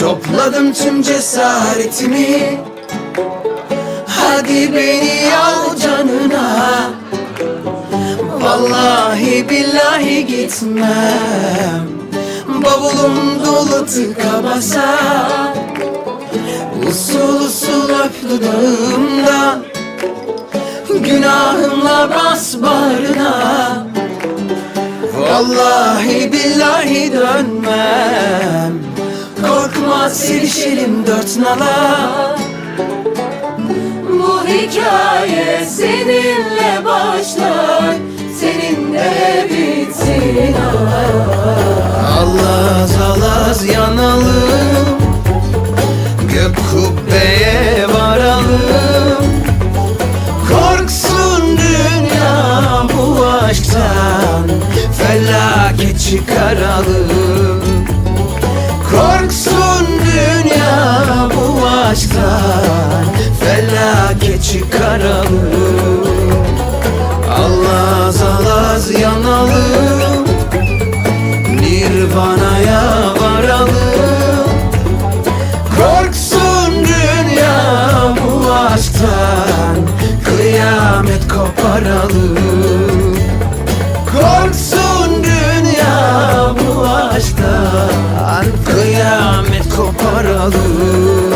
Topladım tüm cesaretimi. Hadi beni al canına. Vallahi billahi gitmem. Bavulum dolu tıka basa. Usul usul öp dudağımdan Günahımla bas bağrına Vallahi billahi dönmem. Korkma sevişelim dört nala. Bu hikaye seninle çıkaralım. Korksun dünya bu aşktan Felaket çıkaralım. Allaz alaz yanalım Nirvana'ya varalım. Korksun dünya bu aşktan Kıyamet koparalım. kalır